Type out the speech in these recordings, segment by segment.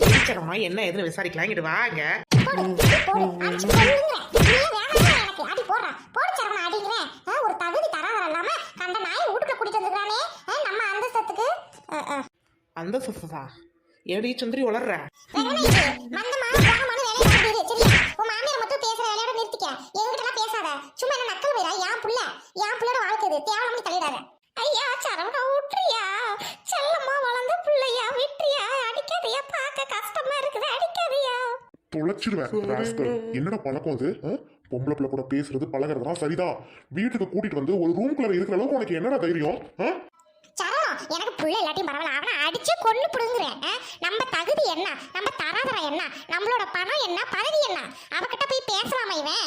டீச்சரம்மா என்ன எதுன்னு விசாரிக்கலாம் இங்கிட்டு வாங்க ஒரு தகுதி தராதரம் இல்லாம கண்ட நாயை வீட்டுக்குள்ள கூட்டிட்டு வந்துருக்கானே நம்ம அந்தஸ்தத்துக்கு ஆ, ஆ. அந்த சுசா ஏடி சுந்தரி வளர்ற மந்தமா, போகமான வேலையை பார்த்துரு, சரியா? உன் மாமியார் மட்டும் பேசுற வேலையோட நிறுத்திக்க. என்கிட்டலாம் பேசாத. சும்மா என்ன நக்கல் வைடா, என் புள்ள. என் புள்ளையோட வாழ்க்கை. தேவையில்லாம தலையிடாத. ஐயா, சரவணா, விட்டுறியா? செல்லம்மா வளர்ந்த புள்ளையா, விட்டுறியா? அடிக்காதயா, பார்க்க கஷ்டமா இருக்குது, அடிக்காதயா. தொலைச்சிடுவேன் ராஸ்கல் என்னடா பழக்கம் அது? பொம்பளை பிள்ளை கூட பேசுறது பழகுறதுலாம் சரிதான் வீட்டுக்கு கூட்டிட்டு வந்து ஒரு ரூம்குள்ள இருக்கிற அளவுக்கு உனக்கு என்னடா தைரியம்? சரவணா, எனக்கு புள்ள இல்லாட்டியும் பரவாயில்ல அவனை அடிச்சு கொண்டு புடுங்குறேன்? நம்ம தகுதி என்ன நம்ம தராதரம் என்ன நம்மளோட பணம் என்ன பதவி என்ன அவகிட்ட போய் பேசலாமா இவன்?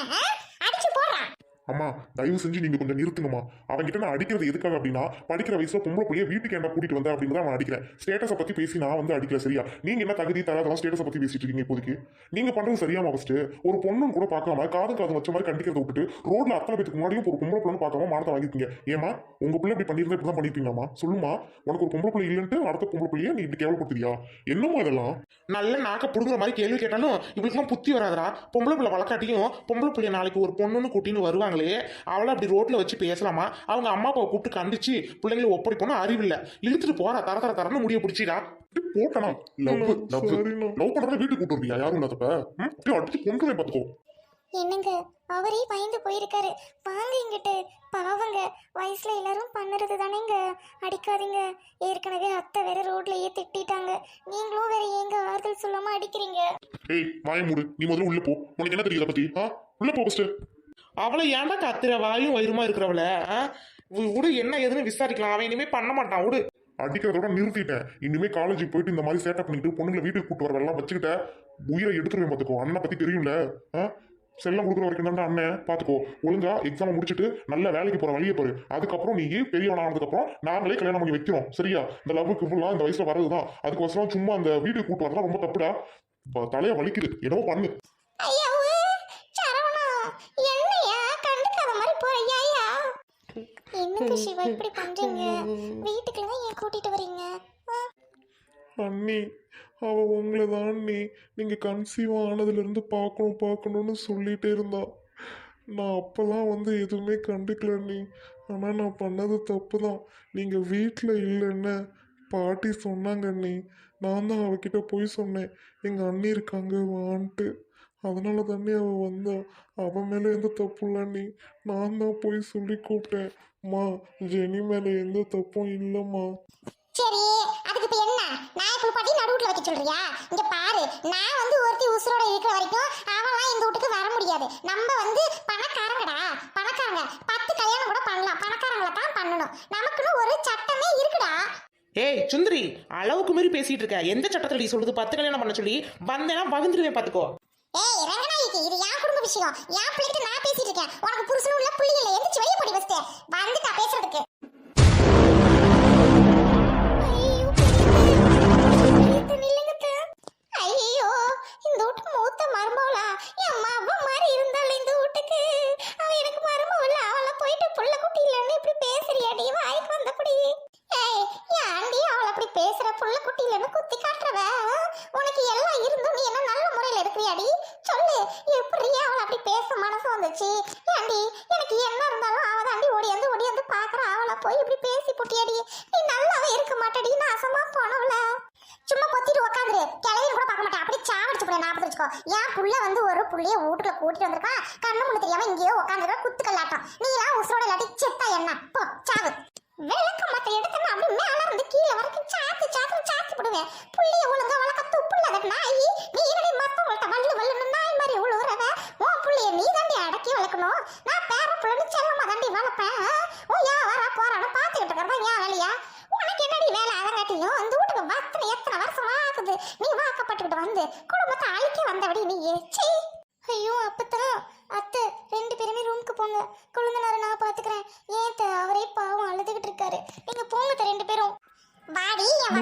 அடிச்சு போடுறான் அம்மா தயவு செஞ்சு நீங்க கொஞ்சம் நிறுத்துங்கம்மா. அவன்கிட்ட நான் அடிக்கிறது எதுக்காக அப்படின்னா படிக்கிற வயசுல பொம்பளை பிள்ளைய வீட்டுக்கு என்ன கூட்டிட்டு வந்த அப்படின்னு தான் நான் அடிக்கிறேன். ஸ்டேட்டஸை பத்தி பேசி நான் வந்து அடிக்கல சரியா? நீங்க என்ன தகுதி தராதெல்லாம் ஸ்டேட்டஸை பத்தி பேசிட்டு இருக்கீங்க இப்போதைக்கு? நீங்க பண்றது சரியாம ஃபர்ஸ்ட் ஒரு பொண்ணும் கூட பார்க்காம காது காது வச்ச மாதிரி கண்டிக்கிறத விட்டுட்டு ரோட்ல அத்தனை பேத்துக்கு முன்னாடியும் ஒரு பொம்பளை பிள்ளை பார்க்காம மானத்தை வாங்கிருக்கீங்க ஏமா உங்க பிள்ளை இப்படி பண்ணியிருந்தா இப்படி தான் பண்ணிருப்பீங்களாமா சொல்லுமா உனக்கு ஒரு பொம்பளை பிள்ளை இல்லைன்ட்டு அடுத்த பொம்பளை பிள்ளைய நீ இப்படி கேவலப்படுத்துறியா? என்னமோ இதெல்லாம்? நல்ல நாக்க புடுங்குற மாதிரி கேள்வி கேட்டாலும் இவளுக்குலாம் புத்தி வராதரா பொம்பளை பிள்ளை வளர்க்காட்டியும் பொம்பளை பிள்ளைய நாளைக்கு ஒரு பொண்ணுன்னு கூட்டின்னு வருவாங்களே அவளை அப்படி ரோட்ல வச்சு பேசலாமா? அவங்க அம்மா அப்பாவை கூப்பிட்டு கண்டிச்சு பிள்ளைங்களை ஒப்படைப்போனா அறிவில்லை. இழுத்துட்டு போறா தர தர தரன்னு முடிய பிடிச்சிடா. போட்டனா? Love love love. பண்றத வீட்டுக்கு கூட்டு வருவியா யாரும் இல்லாதப்ப? அப்படியே அடிச்சு கொண்டுவே பாத்துக்கோ என்னங்க? அவரே பயந்து போயிருக்காரு. வாங்க இங்கிட்டு பாவங்க. வயசுல எல்லாரும் பண்ணுறது தானேங்க. அடிக்காதீங்க. ஏற்கனவே அத்தை வேற ரோட்லயே திட்டிட்டாங்க. நீங்களும் வேற ஏங்க ஆறுதல் சொல்லாம அடிக்கிறீங்க? ஏய் வாய மூடு. நீ முதல்ல உள்ள போ. உனக்கு என்ன தெரியுத பத்தி? ஆ? உள்ள போ ஃபர்ஸ்ட் அவளை ஏன்டா கத்துற? வாயும் வயிறுமா இருக்கிறவள விடு என்ன ஏதுன்னு விசாரிக்கலாம். அவன் இனிமே பண்ண மாட்டான். விடு அடிக்கிறதோட நிறுத்திட்டேன். இனிமே காலேஜுக்கு போயிட்டு இந்த மாதிரி சேட்டப் பண்ணிட்டு பொண்ணுங்களை வீட்டுக்கு கூட்டு வரவெல்லாம் வச்சுக்கிட்ட உயிரை எடுத்துருவேன் பாத்துக்கோ. அண்ணனை பத்தி தெரியும்ல ஆ? செல்லம் கொடுக்குற வரைக்கும் தான் அண்ணன் பாத்துக்கோ ஒழுங்கா எக்ஸாம் முடிச்சுட்டு நல்ல வேலைக்கு போற வழியை பாரு. அதுக்கப்புறம் நீ பெரியவன் ஆனதுக்கு அப்புறம் நாங்களே கல்யாணம் பண்ணி வைக்கிறோம். சரியா? இந்த லவ்வுக்கு ஃபுல்லா இந்த வயசுல வரதுதான் அதுக்கோசரம் சும்மா அந்த வீட்டுக்கு கூட்டு வரலாம் ரொம்ப தப்புடா. ப- தலைய வலிக்குது. என்னவோ பண்ணு. என்னங்க சிவா இப்படி பண்றீங்க? வீட்டுக்குள்ள தான் ஏன் கூட்டிட்டு வரீங்க? அண்ணி அவ உங்களை தான் அண்ணி. நீங்க கன்சீவ் ஆனதுல இருந்து பார்க்கணும் பார்க்கணும்னு சொல்லிட்டே இருந்தா. நான் அப்பெல்லாம் வந்து எதுவுமே கண்டுக்கல அண்ணி. ஆனா நான் பண்ணது தப்பு தான் நீங்க வீட்டில் இல்லைன்னு பாட்டி சொன்னாங்க அண்ணி. நான் தான் அவகிட்ட போய் சொன்னேன். எங்க அண்ணி இருக்காங்க வான்ட்டு. அதனால தானே அவ வந்தா. அவ மேல எந்த தப்பு இல்லை அண்ணி. நான் தான் போய் சொல்லி கூப்பிட்டேன். மா ஜெனி மேல எந்த தப்பும் இல்லைம்மா. சரி அதுக்கு இப்ப என்ன? நான் குளிப்பாட்டி நடுவுல வைக்க சொல்றியா? இங்க பாரு நான் வந்து ஒருத்தி உசுரோட இருக்கிற வரைக்கும் அவன்லாம் இந்த வீட்டுக்கு வர முடியாது. நம்ம வந்து பணக்காரங்கடா பணக்காரங்க. பத்து கல்யாணம் கூட பண்ணலாம். பணக்காரங்களை தான் பண்ணணும். நமக்குன்னு ஒரு சட்டமே இருக்குடா. ஏய் சுந்தரி அளவுக்கு மீறி பேசிட்டு இருக்க. எந்த சட்டத்தில் நீ சொல்லுது பத்து கல்யாணம் பண்ண சொல்லி வந்தேன்னா வகுந்துருவேன் பாத்துக்கோ. ஏய் ரங்கநாயகி இது குடும்ப விஷயம். என் பிள்ளைகிட்ட நான் பேசிட்டு இருக்கேன். உனக்கு புருஷனும் இல்ல புள்ளி இல்ல. எந்திரிச்சு வெளியே போடி ஃபர்ஸ்ட் வந்துட்டா பேசுறதுக்கு. போய் இப்படி பேசி புட்டியடி. நீ நல்லாவே இருக்க மாட்டடி. நாசமா போனவள. சும்மா பொத்திட்டு உட்காந்துரு கிளையில கூட பார்க்க மாட்டேன். அப்படி சாவடிச்சு போய் ஞாபகம் வச்சுக்கோ. என் புள்ள வந்து ஒரு புள்ளைய வீட்டுல கூட்டிட்டு வந்திருக்கான் கண்ணு முன்னு தெரியாம இங்கேயோ உட்காந்துருக்க குத்து கல்லாட்டம் நீ எல்லாம் உசுரோட இல்லாட்டி செத்தா என்ன? போ சாவு. விளக்க மாட்டேன் எடுத்தனா வந்து குடும்பத்தை அழிக்க வந்தபடி நீ ஏச்சி ஐயோ அப்பதான் அத்தை ரெண்டு பேருமே ரூமுக்கு போங்க. குழந்தைனார நான் பாத்துக்கிறேன். ஏன் அவரே பாவம் அழுதுகிட்டு இருக்காரு. நீங்க போங்க ரெண்டு பேரும். வாடி என்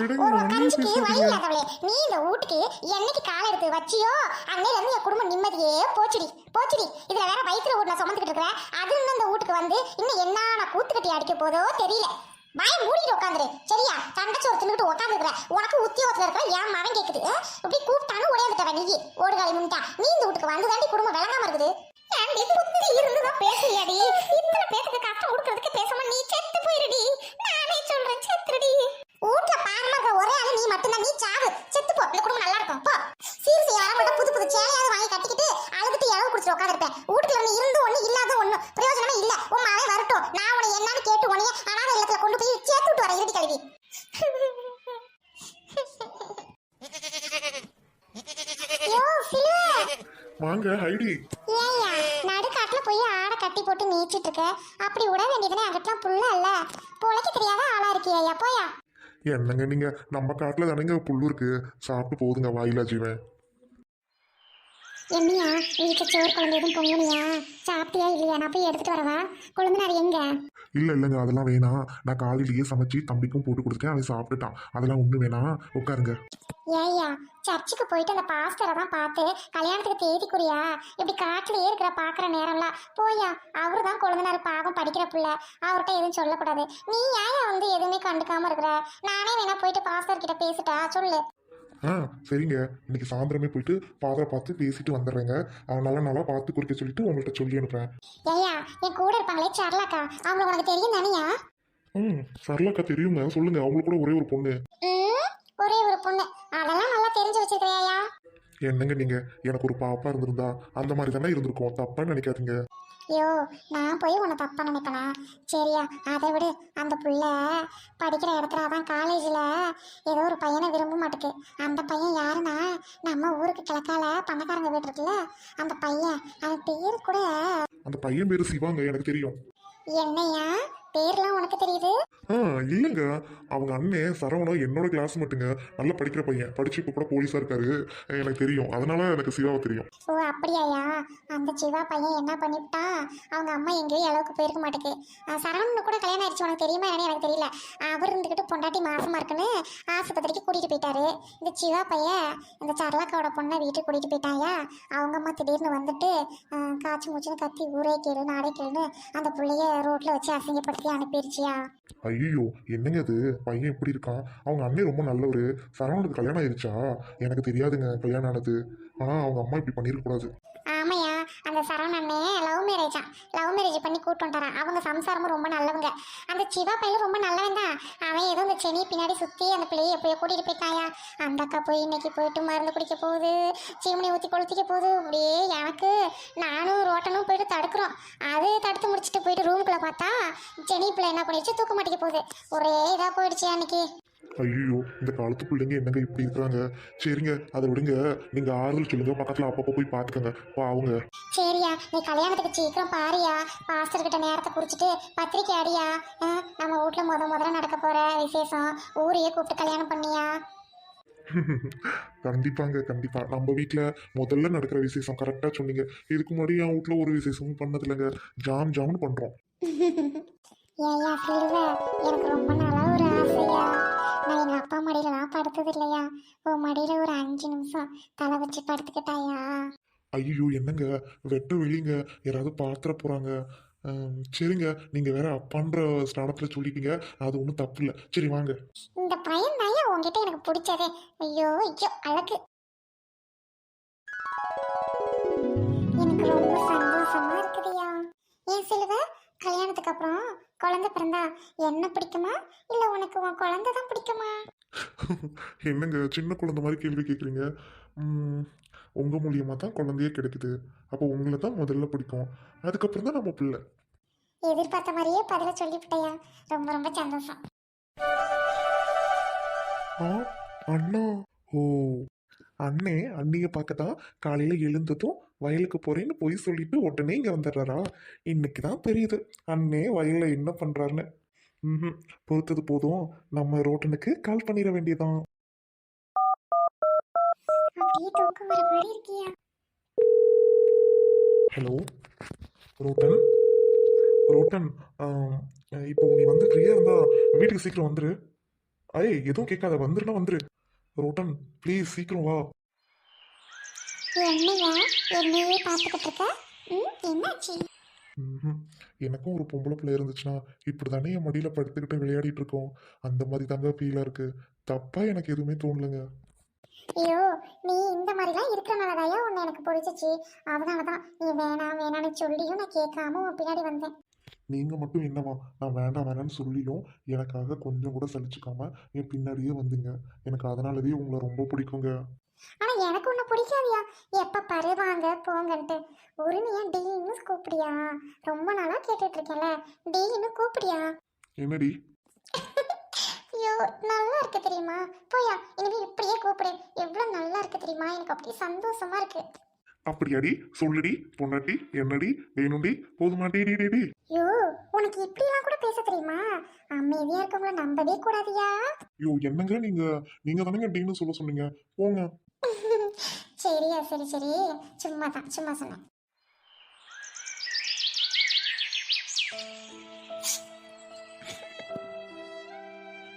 விடுங்க, ஒரு கஞ்சிக்கு. வழி இல்லாதவளே. நீ இந்த வீட்டுக்கு என்னைக்கு காலை எடுத்து வச்சியோ அன்னையில இருந்து என் குடும்பம் நிம்மதியே போச்சுடி. போச்சுடி. இதுல வேற வயிற்றுல வீட்டுல சுமந்துக்கிட்டு இருக்கிற அது இன்னும் இந்த வீட்டுக்கு வந்து இன்னும் என்ன கூத்து கட்டி அடிக்க போதோ தெரியல. உனக்கு உத்தியோகத்துல இருக்கிற என் மகன் கேக்குது. இப்படி கூப்பிட்டாலும் ஓடியாந்துட்டவ நீ ஓடுகாலி முன்னிட்டா நீ இந்த வீட்டுக்கு வந்து தாண்டி குடும்பம் விளங்காம இருக்குது. இருந்து தான் பேசுறியாடி இத்தனை பேத்துக்கு கஷ்டம் கொடுக்கறதுக்கு பேசாம நீ செத்து போயிருடி நானே சொல்றேன் செத்துடி வீட்ல பாரமா இருக்கிற ஒரே ஆளு நீ மட்டும்தான் நீ சாவு செத்து போ இந்த குடும்பம் நல்லா இருக்கும் போ சீர் செய்ய மட்டும் புது புது சேலையாவது வாங்கி கட்டிக்கிட்டு அழுதுட்டு இளவு குடிச்சிட்டு உட்காந்துருப்பேன் வீட்டுல ஒண்ணு இருந்து ஒண்ணு இல்லாத ஒண்ணு பிரயோஜனமே இல்ல உன் மகன் வரட்டும் நான் உன்னை என்னன்னு கேட்டு உன்னைய அனாதை இல்லத்துல கொண்டு போய் சேர்த்து விட்டு வரேன் இறுதி கல்வி யோ சிலுவை வாங்க ஹைடி. ஏய்யா நடுக்காட்டுல போய் ஆடை கட்டி போட்டு நீச்சிட்டு இருக்க அப்படி விட வேண்டியதுனே அங்கிட்டலாம் புல்ல இல்ல பொழைக்க தெரியாத ஆளா இருக்கியா போயா. என்னங்க நீங்க? நம்ம காட்டுல தானேங்க புல்லு இருக்கு. சாப்பிட்டு போகுதுங்க வாயிலா ஜீவன். என்னையா வீட்டுல சோறு குழம்பு எதுவும் பொங்கலையா? சாப்பிட்டியா இல்லையா? நான் போய் எடுத்துட்டு வரவா? கொழுந்தனார் எங்க? இல்ல இல்லைங்க அதெல்லாம் வேணாம். நான் காலையிலேயே சமைச்சு தம்பிக்கும் போட்டு கொடுத்துட்டேன். அவன் சாப்பிட்டுட்டான். அதெல்லாம் ஒண்ணு வேணாம். உட்காருங்க. ஏய்யா சர்ச்சுக்கு போயிட்டு அந்த பாஸ்டரை தான் பார்த்து கல்யாணத்துக்கு தேதி குறியா இப்படி காட்டுலயே இருக்கிற பாக்குற நேரம்லாம். போயா அவரு தான் கொழுந்தனார் பாவம் படிக்கிற புள்ள. அவர்கிட்ட எதுவும் சொல்லக்கூடாது. நீ ஏன் வந்து எதுவுமே கண்டுக்காம இருக்கிற? நானே வேணா போயிட்டு பாஸ்டர் கிட்ட பேசிட்டா சொல்லு. ஆ சரிங்க. இன்னைக்கு சாயந்தரமே போயிட்டு ஃபாதரை பார்த்து பேசிட்டு வந்துடுறேங்க. அவன் நல்லா நல்லா பார்த்து குறிக்க சொல்லிட்டு உங்கள்கிட்ட சொல்லி அனுப்புறேன். ஏய்யா என் கூட இருப்பாங்களே சரளாக்கா. அவங்கள உனக்கு தெரியும் தானியா ம் சரளாக்கா தெரியுங்க. சொல்லுங்க அவங்களுக்கு கூட ஒரே ஒரு பொண்ணு. ஒரே ஒரு பொண்ணு. அதெல்லாம் நல்லா தெரிஞ்சு வச்சிருக்கிறியா என்னங்க நீங்க? எனக்கு ஒரு பாப்பா இருந்திருந்தா அந்த மாதிரி தானே இருந்திருக்கும். தப்பா நினைக்காதீங்க. ஐயோ நான் போய் உன்னை தப்பா நினைப்பேனா? சரியா அதை விடு. அந்த புள்ள படிக்கிற இடத்துல அதான் காலேஜில் ஏதோ ஒரு பையனை விரும்ப மாட்டுக்கு. அந்த பையன் யாருன்னா நம்ம ஊருக்கு கிழக்கால பணக்காரங்க வீடு இருக்குல்ல அந்த பையன் அவன் பேர் கூட அந்த பையன் பேரு சிவாங்க எனக்கு தெரியும். என்னையா? பேர்லாம் உனக்கு தெரியுது? ஆ இல்லைங்க. அவங்க அண்ணன் சரவணன் என்னோட கிளாஸ் மட்டுங்க. நல்லா படிக்கிற பையன். படிச்சு இப்போ கூட போலீஸா இருக்காரு. எனக்கு தெரியும். அதனால எனக்கு சிவாவை தெரியும். ஓ அப்படியாயா? அந்த சிவா பையன் என்ன பண்ணிவிட்டான் அவங்க அம்மா எங்கேயும் அளவுக்கு போயிருக்க மாட்டேக்கு. சரவணனு கூட கல்யாணம் ஆயிடுச்சு. உனக்கு தெரியுமா என்னன்னு எனக்கு தெரியல. அவர் இருந்துக்கிட்டு பொண்டாட்டி மாசமா இருக்குன்னு ஆஸ்பத்திரிக்கு கூட்டிட்டு போயிட்டாரு. இந்த சிவா பையன் இந்த சரளாக்காவோட பொண்ணை வீட்டுக்கு கூட்டிட்டு போயிட்டாயா? அவங்க அம்மா திடீர்னு வந்துட்டு காய்ச்சி மூச்சுன்னு கத்தி ஊரே கேளு நாடே கேளுன்னு அந்த பிள்ளைய ரோட்ல வச்சு அசிங்கப்படுத்தி அனுப்பிடுச்சியா ஐயோ என்னங்க அது பையன் எப்படி இருக்கான். அவங்க அண்ணன் ரொம்ப நல்லவர். சரவணனுக்கு கல்யாணம் ஆயிருச்சா? எனக்கு தெரியாதுங்க கல்யாணம் ஆனது. ஆனா அவங்க அம்மா இப்படி பண்ணிருக்கூடாது ஆமையா அந்த சரவணண்ணே லவ் லவ் மேரேஜ் பண்ணி கூட்டு வந்துட்டாரான் அவங்க சம்சாரமும் ரொம்ப நல்லவங்க. அந்த சிவா பையன் ரொம்ப நல்லவன் தான். அவன் ஏதோ இந்த செனி பின்னாடி சுற்றி அந்த பிள்ளையை எப்படியோ கூட்டிகிட்டு போயிட்டாயா? அந்த அக்கா போய் இன்னைக்கு போயிட்டு மருந்து குடிக்க போகுது. சீமனை ஊற்றி கொளுத்திக்க போகுது. அப்படியே எனக்கு நானும் ரோட்டனும் போயிட்டு தடுக்கிறோம். அது தடுத்து முடிச்சுட்டு போயிட்டு ரூமுக்குள்ள பார்த்தா செனி பிள்ளை என்ன பண்ணிடுச்சு? தூக்க மாட்டேங்க போகுது. ஒரே இதாக போயிடுச்சு அன்னைக்கு. ஐயோ இந்த காலத்து பிள்ளைங்க என்னங்க இப்படி இருக்கிறாங்க சரிங்க அதை விடுங்க. நீங்க ஆறுதல் சொல்லுங்க பக்கத்துல அப்பப்போ போய் பாத்துக்கோங்க பாவுங்க. சரியா நீ கல்யாணத்துக்கு சீக்கிரம் பாரியா. பாஸ்டர் கிட்ட நேரத்தை குறிச்சிட்டு பத்திரிக்கை அடியா? நம்ம வீட்ல முத முதல்ல நடக்க போற விசேஷம். ஊரையே கூப்பிட்டு கல்யாணம் பண்ணியா? கண்டிப்பாங்க கண்டிப்பா. நம்ம வீட்ல முதல்ல நடக்கிற விசேஷம் கரெக்டா சொன்னீங்க. இதுக்கு முன்னாடி என் வீட்ல ஒரு விசேஷமும் பண்ணது இல்லைங்க ஜாம் ஜாம்னு பண்றோம். ஏயா சில்வ எனக்கு ரொம்ப நாளா ஒரு ஆசையா? நான் எங்க அப்பா மடியில நான் படுத்தது இல்லையா? உன் மடியில ஒரு அஞ்சு நிமிஷம் தலை வச்சு படுத்துக்கிட்டாயா? ஐயோ என்னங்க? வெட்ட வெளிங்க. யாராவது பாத்திர போறாங்க. ஹம், சரிங்க. நீங்க வேற அப்பான்ற ஸ்தானத்துல சொல்லிட்டீங்க. அது ஒன்றும் தப்பு இல்லை. சரி வாங்க. இந்த பையன் தாயா உன்கிட்ட எனக்கு பிடிச்சதே. ஐயோ ஐயோ அழகு. எனக்கு ரொம்ப சந்தோஷமா இருக்குதுயா. ஏன் சிலுவ? கல்யாணத்துக்கு அப்புறம் குழந்தை பிறந்தா என்ன பிடிக்குமா? இல்ல உனக்கு உன் குழந்தை தான் பிடிக்குமா? என்னங்க சின்ன குழந்தை மாதிரி கேள்வி கேட்குறீங்க உங்க மூலியமா தான் குழந்தையே கிடைக்குது. அப்போ உங்களை தான் முதல்ல பிடிக்கும். அதுக்கப்புறம் தான் நம்ம பிள்ளை. எதிர்பார்த்த மாதிரியே பதில சொல்லிவிட்டயா? ரொம்ப ரொம்ப சந்தோஷம். ஆ அண்ணா. ஓ அண்ணே அண்ணிய பார்க்க தான் காலையில எழுந்ததும் வயலுக்கு போறேன்னு போய் சொல்லிட்டு உடனே இங்க வந்துடுறாரா? இன்னைக்கு தான் தெரியுது. அண்ணே வயல்ல என்ன பண்றாருன்னு. ம் பொறுத்தது போதும். நம்ம ரோட்டனுக்கு கால் பண்ணிட வேண்டியதான் ஹலோ ரோட்டன்? ரோட்டன் இப்போ நீ வந்து ஃப்ரீயாக இருந்தா வீட்டுக்கு சீக்கிரம் வந்துரு. ஐய் எதுவும் கேட்காத. வந்துருன்னா வந்துரு. ரோட்டன் ப்ளீஸ் சீக்கிரம் வா. என்னையா என்னையே பார்த்துக்கிட்டு இருக்க ம் என்னாச்சு. எனக்கும் ஒரு பொம்பளை பிள்ளை இருந்துச்சுன்னா இப்படி தானே என் மடியில் படுத்துக்கிட்டு விளையாடிட்டு இருக்கோம். அந்த மாதிரி தாங்க ஃபீலாக இருக்கு. தப்பா எனக்கு எதுவுமே தோணலைங்க. ஐயோ நீ இந்த மாதிரிலாம் இருக்கிறனாலதாயா உன்னை எனக்கு பிடிச்சிச்சு? அதனால தான் நீ வேணாம் வேணாம்னு சொல்லியும் நான் கேட்காம உன் பின்னாடி வந்தேன். நீங்கள் மட்டும் என்னவா நான் வேண்டாம் வேணாம்னு சொல்லியும் எனக்காக கொஞ்சம் கூட சலிச்சுக்காம என் பின்னாடியே வந்துங்க. எனக்கு அதனாலவே உங்களை ரொம்ப பிடிக்குங்க. ஆனா எனக்கு ஒண்ணு பிடிக்காதியா. எப்ப பாரு வாங்க போங்கன்ட்டு. ஏன் டெய்லின்னு கூப்பிடியா ரொம்ப நாளா கேட்டுட்டு இருக்கேன்ல டெய்லின்னு கூப்பிடியா என்னடி? ஐயோ நல்லா இருக்கு தெரியுமா? போயா இனிமே இப்படியே கூப்பிடு. எவ்வளவு நல்லா இருக்கு தெரியுமா? எனக்கு அப்படியே சந்தோஷமா இருக்கு. அப்படியாடி? சொல்லுடி பொன்னாட்டி என்னடி? வேணும்டி? போதுமாட்டி டி டி ஐயோ உனக்கு இப்படிலாம் கூட பேச தெரியுமா? அமைதியா இருக்கவங்கள நம்பவே கூடாதியா. ஐயோ என்னங்க நீங்க? நீங்க தானங்க டீன்னு சொல்ல சொன்னீங்க. போங்க. சரியா சரி சரி. சும்மா தான் சும்மா சொன்னேன்.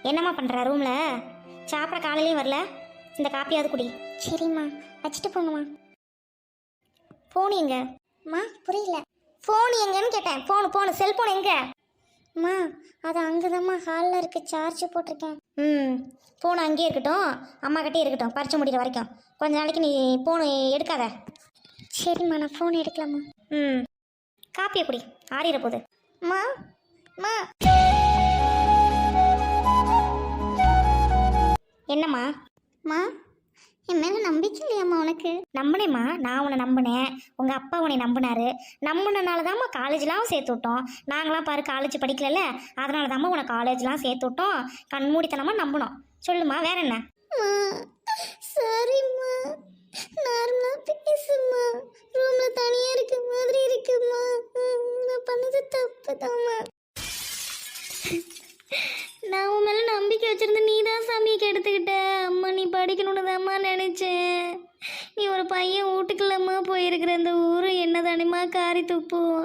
என்னம்மா பண்ணுற ரூமில் சாப்பிட காலையிலையும் வரல. இந்த காப்பியாவது குடி. சரிம்மா வச்சுட்டு போங்கம்மா. ஃபோன் எங்க? அம்மா புரியல. ஃபோன் எங்கன்னு கேட்டேன். ஃபோனு ஃபோனு செல்ஃபோன் எங்க? அம்மா அது அங்கதாம்மா ஹாலில் இருக்கு. சார்ஜ் போட்டிருக்கேன். ம் ஃபோன் அங்கேயே இருக்கட்டும். அம்மா கிட்டே இருக்கட்டும். பறிச்சு முடிகிற வரைக்கும். கொஞ்ச நாளைக்கு நீ ஃபோனு எடுக்காத. சரிம்மா நான் ஃபோன் எடுக்கலாமா ம். காப்பியை குடி. ஆறிட போகுது அம்மா அம்மா என்னம்மா? அம்மா என் மேலே நம்பிக்கை இல்லையாம்மா உனக்கு? நம்பினேம்மா நான் உன்னை நம்பினேன். உங்கள் அப்பா உன்னை நம்பினாரு. நம்பினனால தாம்மா காலேஜ்லாம் சேர்த்து விட்டோம். நாங்களாம் பாரு காலேஜ் படிக்கலல்ல. அதனால தாம்மா உன்னை காலேஜ்லாம் சேர்த்து விட்டோம். கண்மூடித்தனமாக நம்பினோம். சொல்லுமா வேற என்ன? சரிம்மா. நார்மலாக பேசும்மா. ரூமில் தனியாக இருக்க மாதிரி இருக்குமா நான் பண்ணது தப்பு தாம்மா நான் உன் மேலே நம்பிக்கை வச்சிருந்த நீ தான் சாமியை கெடுத்துக்கிட்ட. அம்மா நீ படிக்கணும்னு தாம்மா நினச்சேன். நீ ஒரு பையன் வீட்டுக்குள்ளம்மா போயிருக்கிற அந்த ஊர் என்ன தானேம்மா காரி துப்பும்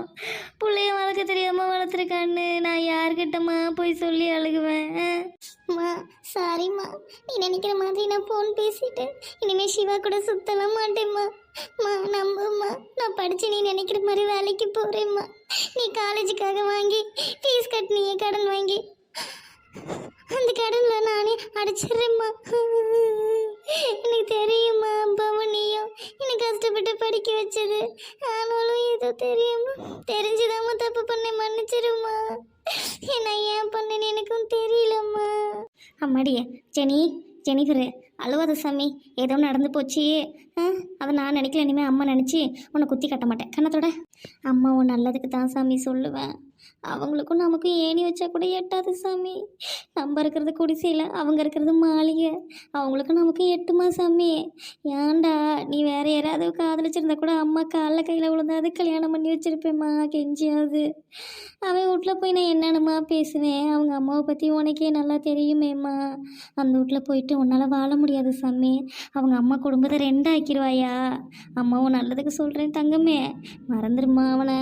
பிள்ளைய வளர்க்க தெரியாமல் வளர்த்துருக்கான்னு நான் யார்கிட்டம்மா போய் சொல்லி அழுகுவேன்? மா சாரிம்மா நீ நினைக்கிற மாதிரி நான் ஃபோன் பேசிட்டேன் இனிமேல் சிவா கூட சுத்தலாம் மாட்டேம்மா. அம்மா நம்பும்மா. நான் படித்து நீ நினைக்கிற மாதிரி வேலைக்கு போகிறேம்மா நீ காலேஜுக்காக வாங்கி ஃபீஸ் கட்டினியே கடன் வாங்கி அந்த கடனில் நானே அடைச்சிடுறேம்மா எனக்கு தெரியுமா பவனியும் எனக்கு என்னை கஷ்டப்பட்டு படிக்க வச்சது. ஆனாலும் ஏதோ தெரியுமா தெரிஞ்சுதாம்மா தப்பு பண்ண மன்னிச்சிருமா நான் ஏன் பண்ணேன்னு எனக்கும் தெரியலம்மா. அம்மாடியே ஜெனி ஜெனிஃபரு அழுவாத சாமி ஏதோ நடந்து போச்சு. ஆ, அதை நான் நினைக்கல இனிமேல் அம்மா நினச்சி உன்னை குத்தி கட்ட மாட்டேன். கண்ணத்தோட. அம்மா உன் நல்லதுக்கு தான் சாமி சொல்லுவேன். அவங்களுக்கும் நமக்கும் ஏணி வச்சா கூட எட்டாது சாமி. நம்ம இருக்கிறது குடிசையில் அவங்க இருக்கிறது மாளிகை. அவங்களுக்கும் நமக்கும் எட்டுமா சாமி. ஏன்டா நீ வேற யாராவது காதலிச்சிருந்தா கூட அம்மா காலில் கையில் விழுந்தாது கல்யாணம் பண்ணி வச்சிருப்பேம்மா கெஞ்சியாவது அவன் வீட்டில் போய் நான் என்னென்னமா பேசுவேன் அவங்க அம்மாவை பற்றி உனக்கே நல்லா தெரியுமேம்மா. அந்த வீட்டில் போயிட்டு உன்னால் வாழ முடியாது சாமி. அவங்க அம்மா குடும்பத்தை ரெண்டாக்கிடுவாயா அம்மாவும் நல்லதுக்கு சொல்கிறேன் தங்கமே. மறந்துடுமா அவனை.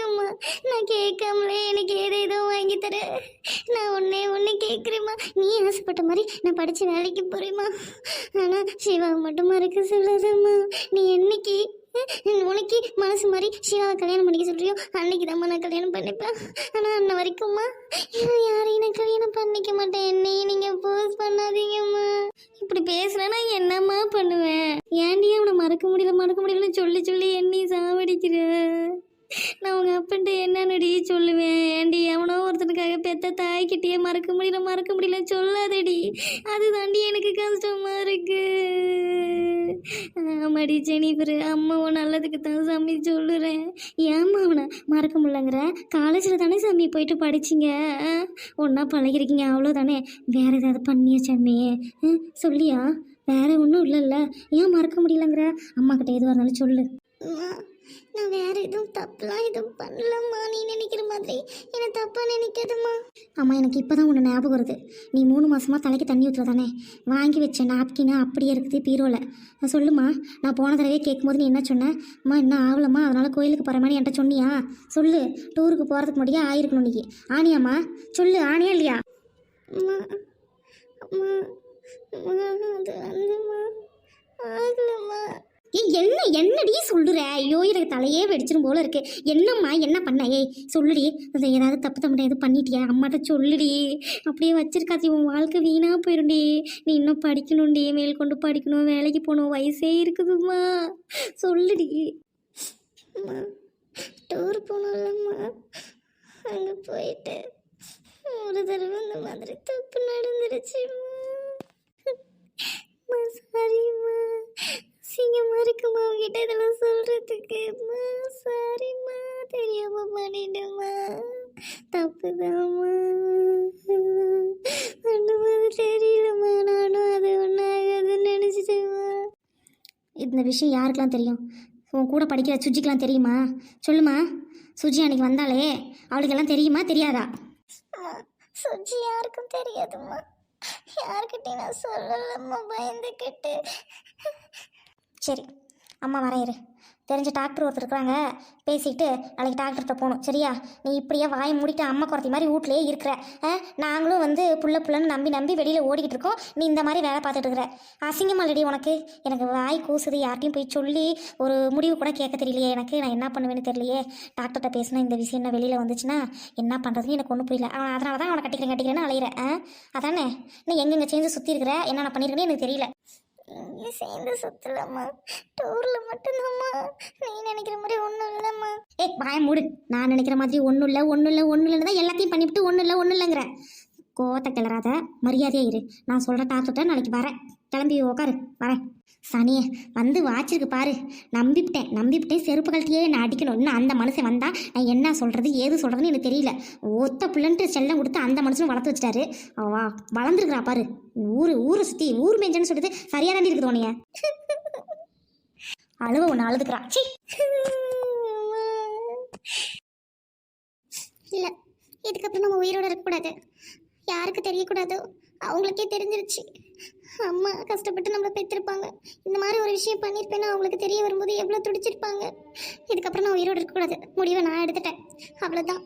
புரிஞ்சுக்கம்மா நான் கேட்காமலே எனக்கு ஏதேதோ வாங்கி தர. நான் உன்னே ஒன்று கேட்குறேம்மா. நீ ஆசைப்பட்ட மாதிரி நான் படித்து வேலைக்கு போகிறேம்மா ஆனால் சிவா மட்டும் மறக்க சொல்லாதம்மா. நீ என்னைக்கு உனக்கு மனசு மாதிரி சிவாவை கல்யாணம் பண்ணிக்க சொல்றியோ அன்னைக்கு தான் நான் கல்யாணம் பண்ணிப்பேன். ஆனால் அன்ன வரைக்கும்மா யாரையும் நான் கல்யாணம் பண்ணிக்க மாட்டேன். என்னையும் நீங்கள் போஸ் பண்ணாதீங்கம்மா. இப்படி பேசுகிறேன்னா என்னம்மா பண்ணுவேன்? ஏன்டி அவனை மறக்க முடியல மறக்க முடியலன்னு சொல்லி சொல்லி என்னை சாவடிக்கிற? நான் உங்கள் அப்பன்ட்டு என்னன்னுடி சொல்லுவேன்? ஏண்டி எவனோ ஒருத்தனுக்காக பெத்த தாய்கிட்டயே மறக்க முடியல மறக்க முடியல சொல்லாதடி. அதுதாண்டி எனக்கு கஷ்டமாக இருக்கு. ஆமாடி ஜெனிஃபர் அம்மாவும் நல்லதுக்கு தான் சாமி சொல்லுறேன். ஏம்மா அவனை மறக்க முடியலங்கிற? காலேஜில் தானே சாமி போயிட்டு படிச்சிங்க? ஒன்றா பழகிருக்கீங்க அவ்வளோதானே வேற ஏதாவது பண்ணியா சாமி? சொல்லியா? வேற ஒன்றும் இல்லைல்ல. ஏன் மறக்க முடியலங்கிற? அம்மா கிட்ட எதுவாக இருந்தாலும் சொல்லு. நான் வேற எதுவும் தப்புலாம் எதுவும் பண்ணலம்மா. நீ நினைக்கிற மாதிரி என்ன தப்பா நினைக்காதம்மா. அம்மா எனக்கு இப்போ தான் ஒன்று ஞாபகம் வருது. நீ மூணு மாசமா தலைக்கு தண்ணி ஊற்றுற தானே வாங்கி வச்ச நாப்கின் அப்படியே இருக்குது பீரோவில் சொல்லுமா நான் போன தடவையே கேட்கும்போது நீ என்ன சொன்ன? அம்மா இன்னும் ஆகலம்மா அதனால் கோயிலுக்கு போகிற மாதிரி என்கிட்ட சொன்னியா? சொல்லு டூருக்கு போகிறதுக்கு முன்னாடியே ஆயிருக்கணும் நீ. ஆனியாம்மா சொல்லு ஆனியா இல்லையா? அம்மா அம்மா அது வந்தும்மா ஆகலம்மா. ஏய் என்ன என்னடி சொல்லுற? ஐயோ எனக்கு தலையே வெடிச்சிடும் போல இருக்கு. என்னம்மா என்ன பண்ண? ஏய் சொல்லுடி. அது ஏதாவது தப்பு தம்பி எதுவும் பண்ணிட்டியா? அம்மாட்ட சொல்லுடி. அப்படியே வச்சிருக்காச்சு உன் வாழ்க்கை வீணா போயிரும்டி. நீ இன்னும் படிக்கணும்டி. மேல் கொண்டு படிக்கணும். வேலைக்கு போகணும். வயசே இருக்குதும்மா. சொல்லுடி. அம்மா டூர் போனோம்லம்மா. அங்கே போயிட்டு ஒரு தடவை இந்த மாதிரி தப்பு நடந்துருச்சும்மா. சாரிம்மா சிங்கமா இருக்குமா உங்ககிட்ட இதெல்லாம் சொல்றதுக்கு? சாரிம்மா தெரியாம பண்ணிட்டேம்மா. தப்புதாம்மா. அந்த மாதிரி தெரியலம்மா. நானும் அது ஒன்றாகாதுன்னு நினச்சிட்டேம்மா. இந்த விஷயம் யாருக்கெல்லாம் தெரியும்? உன் கூட படிக்கிற சுஜிக்கெல்லாம் தெரியுமா? சொல்லுமா. சுஜி அன்னைக்கு வந்தாலே அவளுக்கெல்லாம் தெரியுமா தெரியாதா? சுஜி யாருக்கும் தெரியாதும்மா. யாருக்கிட்டையும் நான் சொல்லலம்மா பயந்துக்கிட்டு. சரி அம்மா வரேன் தெரிஞ்ச டாக்டர் ஒருத்தர் இருக்கிறாங்க. பேசிட்டு நாளைக்கு டாக்டர்கிட்ட போகணும். சரியா? நீ இப்படியே வாயை மூடிட்டு அம்மா குறைத்தி மாதிரி வீட்லேயே இருக்கிற. ஆ? நாங்களும் வந்து புள்ள புள்ளன்னு நம்பி நம்பி வெளியில் ஓடிக்கிட்டு இருக்கோம். நீ இந்த மாதிரி வேலை பார்த்துட்டு இருக்கிற. அசிங்கமா இல்லடி உனக்கு? எனக்கு வாய் கூசுது யார்ட்டையும் போய் சொல்லி ஒரு முடிவு கூட கேட்க தெரியலையே. எனக்கு நான் என்ன பண்ணுவேன்னு தெரியலையே. டாக்டர்கிட்ட பேசினா இந்த விஷயம் என்ன வெளியில் வந்துச்சுன்னா என்ன பண்ணுறதுன்னு எனக்கு ஒன்றும் புரியல. அவன் அதனால தான் அவனை கட்டிக்கிறேன் கட்டிக்கிறேன்னு அலையிற. ஆ அதானே? நீ எங்கெங்கே சேர்ந்து சுற்றி இருக்கிற என்னென்ன பண்ணியிருக்கேன்னு எனக்கு தெரியல. இங்கே சேர்ந்து சுத்தலாமா டூரில் மட்டும்தாம்மா. நீ நினைக்கிற மாதிரி ஒன்றும் இல்லைம்மா. ஏய் பாய மூடு. நான் நினைக்கிற மாதிரி ஒன்றும் இல்லை ஒன்றும் இல்லை ஒன்றும் இல்லைன்னு தான் எல்லாத்தையும் பண்ணிவிட்டு ஒன்றும் இல்லை ஒன்றும் இல்லைங்கிற. கோவத்தை கிளறாத மரியாதையாக இரு. நான் சொல்கிற டாக்டர்கிட்ட நாளைக்கு வரேன். கிளம்பி உக்காரு. வரேன். சனியே வந்து வாட்சிருக்கு பாரு. நம்பிவிட்டேன் நம்பிவிட்டேன். செருப்பு கழட்டியே நான் அடிக்கணும். இன்னும் அந்த மனுஷன் வந்தால் நான் என்ன சொல்கிறது ஏது சொல்கிறதுன்னு எனக்கு தெரியல. ஒத்த பிள்ளைன்ட்டு செல்லம் கொடுத்து அந்த மனுஷனும் வளர்த்து வச்சிட்டாரு. வா வளர்ந்துருக்குறா பாரு. ஊர் ஊரை சுற்றி ஊர் மேஞ்சன்னு சொல்லிட்டு சரியாக தாண்டி இருக்குது உனைய அழுவ ஒன்று அழுதுக்குறா. சி இல்லை இதுக்கப்புறம் நம்ம உயிரோட இருக்கக்கூடாது யாருக்கு தெரியக்கூடாதோ அவங்களுக்கே தெரிஞ்சிருச்சு. அம்மா கஷ்டப்பட்டு நம்மளை பெற்றிருப்பாங்க இந்த மாதிரி ஒரு விஷயம் பண்ணியிருப்பேன்னு அவங்களுக்கு தெரிய வரும்போது எவ்வளோ துடிச்சிருப்பாங்க. இதுக்கப்புறம் நான் உயிரோடு இருக்கக்கூடாது. முடிவை நான் எடுத்துட்டேன். அவ்வளோதான்